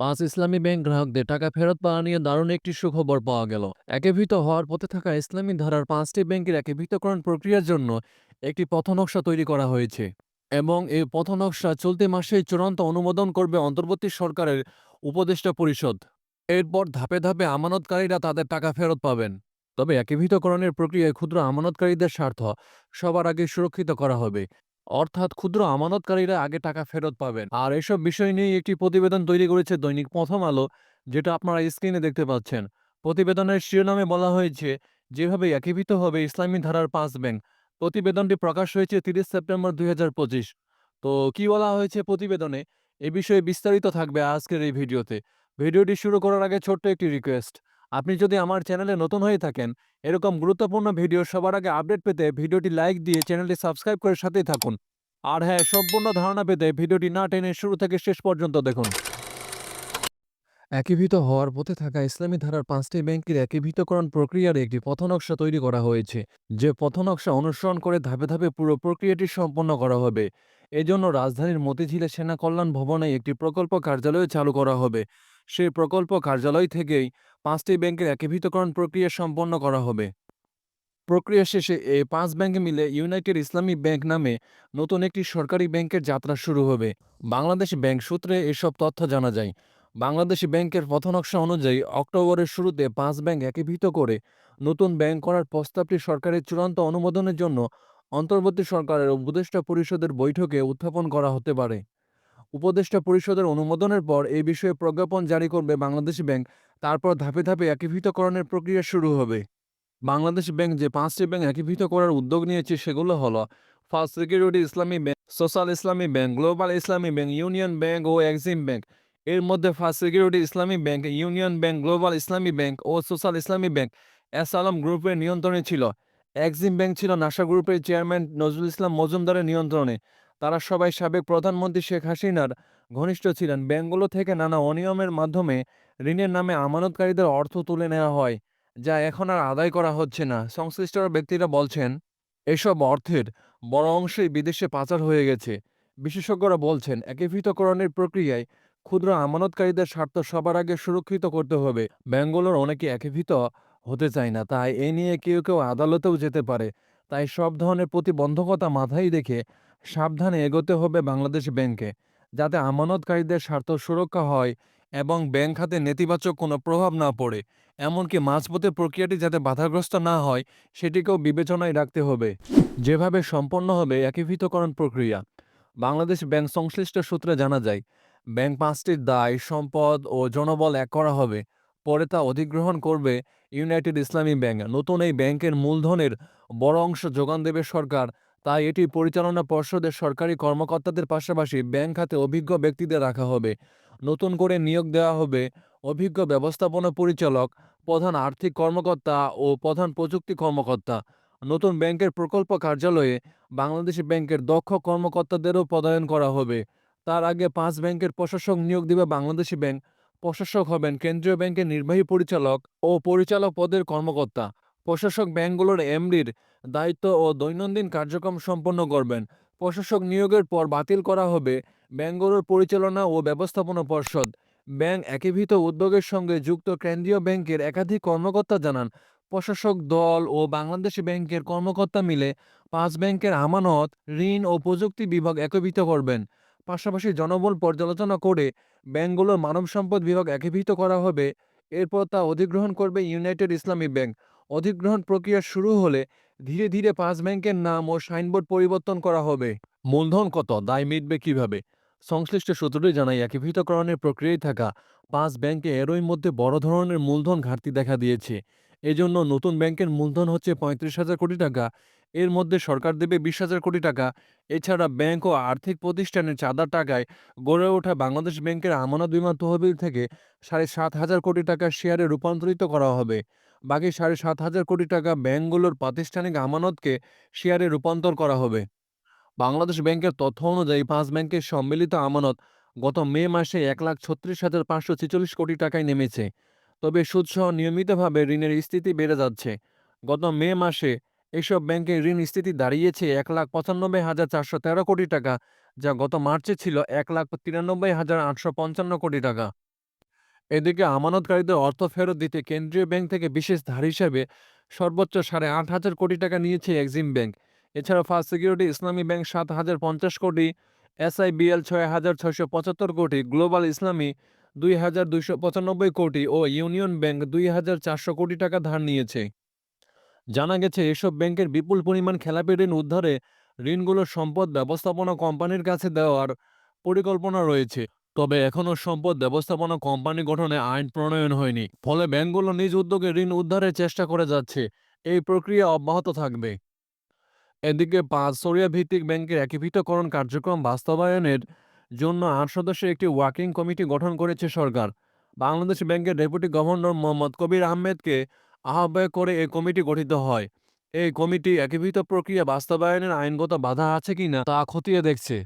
পাঁচ ইসলামী ব্যাংক গ্রাহকদের টাকা ফেরত পাওয়া নিয়ে দারুণ একটি সুখবর পাওয়া গেল। একীভূত হওয়ার পথে থাকা ইসলামী ধারার পাঁচটি ব্যাংকের একীভূতকরণ প্রক্রিয়ার জন্য একটি পথনকশা তৈরি করা হয়েছে এবং এই পথনকশা চলতি মাসেই চূড়ান্ত অনুমোদন করবে অন্তর্বর্তী সরকারের উপদেষ্টা পরিষদ। এরপর ধাপে ধাপে আমানতকারীরা তাদের টাকা ফেরত পাবেন। তবে একীভূতকরণের প্রক্রিয়ায় ক্ষুদ্র আমানতকারীদের স্বার্থ সবার আগে সুরক্ষিত করা হবে। অর্থাৎ ক্ষুদ্র আমানতকারীরা আগে টাকা ফেরত পাবেন। আর এসব বিষয় নিয়ে একটি প্রতিবেদন তৈরি করেছে দৈনিক প্রথম আলো, যেটা আপনারা স্ক্রিনে দেখতে পাচ্ছেন। প্রতিবেদনের শিরোনামে বলা হয়েছে যেভাবে একীভূত হবে ইসলামী ধারার পাঁচ ব্যাংক। প্রতিবেদনটি প্রকাশ হয়েছে তিরিশ সেপ্টেম্বর দুই হাজার পঁচিশ। তো কি বলা হয়েছে প্রতিবেদনে? এ বিষয়ে বিস্তারিত থাকবে আজকের এই ভিডিওতে। ভিডিওটি শুরু করার আগে ছোট্ট একটি রিকোয়েস্ট। আপনি যদি আমার চ্যানেলে নতুন হয়ে থাকেন, এরকম গুরুত্বপূর্ণ ভিডিও সবার আগে আপডেট পেতে ভিডিওটি লাইক দিয়ে চ্যানেলটি সাবস্ক্রাইব করে সাথেই থাকুন। আর হ্যাঁ সম্পূর্ণ ধারণা পেতে ভিডিওটি না টেনে শুরু থেকে শেষ পর্যন্ত দেখুন। একীভূত হওয়ার পথে থাকা ইসলামী ধারার পাঁচটি ব্যাংকের একীভূতকরণ প্রক্রিয়ার একটি পথনকশা তৈরি করা হয়েছে, যে পথনকশা অনুসরণ করে ধাপে ধাপে পুরো প্রক্রিয়াটি সম্পন্ন করা হবে। এজন্য রাজধানীর মতিঝিলে সেনা কল্যাণ ভবনে একটি প্রকল্প কার্যালয় চালু করা হবে। সেই প্রকল্প কার্যালয় থেকেই পাঁচটি ব্যাংকের একীভূতকরণ প্রক্রিয়া সম্পন্ন করা হবে। প্রক্রিয়া শেষে এই পাঁচ ব্যাংক মিলে ইউনাইটেড ইসলামী ব্যাংক নামে নতুন একটি সরকারি ব্যাংকের যাত্রা শুরু হবে। বাংলাদেশ ব্যাংক সূত্রে এসব তথ্য জানা যায়। বাংলাদেশি ব্যাংকের পথনকশা অনুযায়ী অক্টোবরের শুরুতে পাঁচ ব্যাংক একীভূত করে নতুন ব্যাংক করার প্রস্তাবটি সরকারের চূড়ান্ত অনুমোদনের জন্য অন্তর্বর্তী সরকারের উপদেষ্টা পরিষদের বৈঠকে উত্থাপন করা হতে পারে। উপদেষ্টা পরিষদের অনুমোদনের পর এই বিষয়ে প্রজ্ঞাপন জারি করবে বাংলাদেশ ব্যাংক। তারপর ধাপে ধাপে একীভূতকরণের প্রক্রিয়া শুরু হবে। বাংলাদেশ ব্যাংক যে পাঁচটি ব্যাংক একীভূত করার উদ্যোগ নিয়েছে সেগুলো হলো, first security Islami bank, social Islami bank, global Islami bank, union bank ও এক্সিম ব্যাংক। এর মধ্যে first security Islami bank, union bank, global Islami bank ও social Islami bank. S Alam গ্রুপের নিয়ন্ত্রণে ছিল। এক্সিম ব্যাংক ছিল নাসা গ্রুপের chairman Nazrul Islam মজুমদারের নিয়ন্ত্রণে। তারা সবাই সাবেক প্রধানমন্ত্রী শেখ হাসিনার ঘনিষ্ঠ ছিলেন। ব্যাংকগুলো থেকে নানা অনিয়মের মাধ্যমে ঋণের নামে আমানতকারীদের অর্থ তুলে নেওয়া হয়, যা এখন আর আদায় করা হচ্ছে না। সংশ্লিষ্ট ব্যক্তিরা বলছেন, এসব অর্থের বড় অংশই বিদেশে পাচার হয়ে গেছে। বিশেষজ্ঞরা বলছেন, একীভূতকরণের প্রক্রিয়ায় ক্ষুদ্র আমানতকারীদের স্বার্থ সবার আগে সুরক্ষিত করতে হবে। ব্যাঙ্গলোর অনেকে একীভূত হতে চায় না, তাই এ নিয়ে কেউ কেউ আদালতেও যেতে পারে। তাই সব ধরনের প্রতিবন্ধকতা মাথায় রেখে সাবধানে এগোতে হবে বাংলাদেশ ব্যাংকে, যাতে আমানতকারীদের স্বার্থ সুরক্ষা হয় এবং ব্যাংক খাতে নেতিবাচক কোনো প্রভাব না পড়ে। এমনকি মাঝপথে প্রক্রিয়াটি যাতে বাধাগ্রস্ত না হয়, সেটিকেও বিবেচনায় রাখতে হবে। যেভাবে সম্পন্ন হবে একীভূতকরণ প্রক্রিয়া। বাংলাদেশ ব্যাংক সংশ্লিষ্ট সূত্রে জানা যায়, ব্যাংক পাঁচটির দায়, সম্পদ ও জনবল এক করা হবে। পরে তা অধিগ্রহণ করবে ইউনাইটেড ইসলামী ব্যাংক। নতুন এই ব্যাংকের মূলধনের বড় অংশ যোগান দেবে সরকার তাই এটি পরিচালনা পর্ষদের সরকারি কর্মকর্তাদের পাশাপাশি ব্যাংক খাতে অভিজ্ঞ ব্যক্তিদের রাখা হবে। নতুন করে নিয়োগ দেওয়া হবে। অভিজ্ঞ ব্যবস্থাপনা পরিচালক, প্রধান আর্থিক কর্মকর্তা ও প্রধান প্রযুক্তি কর্মকর্তা। নতুন ব্যাংকের প্রকল্প কার্যালয়ে বাংলাদেশ ব্যাংকের দক্ষ কর্মকর্তাদেরও পদায়ন করা হবে। তার আগে পাঁচ ব্যাংকের প্রশাসক নিয়োগ দেবে বাংলাদেশি ব্যাংক। প্রশাসক হবেন কেন্দ্রীয় ব্যাংকের নির্বাহী পরিচালক ও পরিচালক পদের কর্মকর্তা। প্রশাসক ব্যাংকগুলোর এমডির দায়িত্ব ও দৈনন্দিন কার্যক্রম সম্পন্ন করবেন। প্রশাসক নিয়োগের পর বাতিল করা হবে ব্যাংকগুলোর পরিচালনা ও ব্যবস্থাপনা পর্ষদ। ব্যাংক একীভূত উদ্যোগের সঙ্গে যুক্ত কেন্দ্রীয় ব্যাংকের একাধিক কর্মকর্তা জানান, প্রশাসক দল ও বাংলাদেশ ব্যাংকের কর্মকর্তা মিলে পাঁচ ব্যাংকের আমানত, ঋণ ও প্রযুক্তি বিভাগ একীভূত করবেন। পাশাপাশি জনবল পর্যালোচনা করে ব্যাংকগুলোর মানব সম্পদ বিভাগ একীভূত করা হবে। এরপর তা অধিগ্রহণ করবে ইউনাইটেড ইসলামী ব্যাংক। অধিগ্রহণ প্রক্রিয়া শুরু হলে ধীরে ধীরে পাঁচ ব্যাংকের নাম ও সাইনবোর্ড পরিবর্তন করা হবে। মূলধন কত, দায় মিটবে কীভাবে? সংশ্লিষ্ট সূত্রটি জানায়, একীভূতকরণের প্রক্রিয়ায় থাকা পাঁচ ব্যাংকে এরই মধ্যে বড় ধরনের মূলধন ঘাটতি দেখা দিয়েছে। এজন্য নতুন ব্যাংকের মূলধন হচ্ছে পঁয়ত্রিশ হাজার কোটি টাকা। এর মধ্যে সরকার দেবে বিশ হাজার কোটি টাকা। এছাড়া ব্যাংক ও আর্থিক প্রতিষ্ঠানের চাঁদার টাকায় গড়ে ওঠা বাংলাদেশ ব্যাংকের আমানত বিমা তহবিল থেকে সাড়ে সাত হাজার কোটি টাকা শেয়ারে রূপান্তরিত করা হবে। বাকি সাড়ে সাত হাজার কোটি টাকা ব্যাংকগুলোর প্রাতিষ্ঠানিক আমানতকে শেয়ারে রূপান্তর করা হবে। বাংলাদেশ ব্যাংকের তথ্য অনুযায়ী পাঁচ ব্যাংকের সম্মিলিত আমানত গত মে মাসে এক লাখ ছত্রিশ হাজার পাঁচশো ছেচল্লিশ কোটি টাকায় নেমেছে। তবে সুদসহ নিয়মিতভাবে ঋণের স্থিতি বেড়ে যাচ্ছে। গত মে মাসে এসব ব্যাংকের ঋণ স্থিতি দাঁড়িয়েছে এক লাখ পঁচানব্বই হাজার চারশো তেরো কোটি টাকা, যা গত মার্চে ছিল এক লাখ তিরানব্বই হাজার আটশো পঞ্চান্ন কোটি টাকা। এদিকে আমানতকারীদের অর্থ ফেরত দিতে কেন্দ্রীয় ব্যাংক থেকে বিশেষ ধার হিসাবে সর্বোচ্চ সাড়ে আট হাজার কোটি টাকা নিয়েছে এক্সিম ব্যাংক। এছাড়া ফার্স্ট সিকিউরিটি ইসলামী ব্যাংক সাত হাজার পঞ্চাশ কোটি, এসআইবিএল ছয় হাজার ছয়শো পঁচাত্তর কোটি, গ্লোবাল ইসলামী দুই হাজার দুইশো পঁচানব্বই কোটি ও ইউনিয়ন ব্যাংক দুই হাজার চারশো কোটি টাকা ধার নিয়েছে। জানা গেছে, এসব ব্যাংকের বিপুল পরিমাণ খেলাপি ঋণ উদ্ধারে ঋণগুলোর সম্পদ ব্যবস্থাপনা কোম্পানির কাছে দেওয়ার পরিকল্পনা রয়েছে। তবে এখনও সম্পদ ব্যবস্থাপনা কোম্পানি গঠনে আইন প্রণয়ন হয়নি, ফলে ব্যাংকগুলো নিজ উদ্যোগে ঋণ উদ্ধারের চেষ্টা করে যাচ্ছে। এই প্রক্রিয়া অব্যাহত থাকবে। এদিকে পাঁচ সরিয়া ভিত্তিক ব্যাংকের একীভূতকরণ কার্যক্রম বাস্তবায়নের জন্য আট সদস্যের একটি ওয়ার্কিং কমিটি গঠন করেছে সরকার। বাংলাদেশ ব্যাংকের ডেপুটি গভর্নর মোহাম্মদ কবির আহমেদকে আহ্বায়ক করে এই কমিটি গঠিত হয়। এই কমিটি একীভূত প্রক্রিয়া বাস্তবায়নের আইনগত বাধা আছে কিনা তা খতিয়ে দেখছে।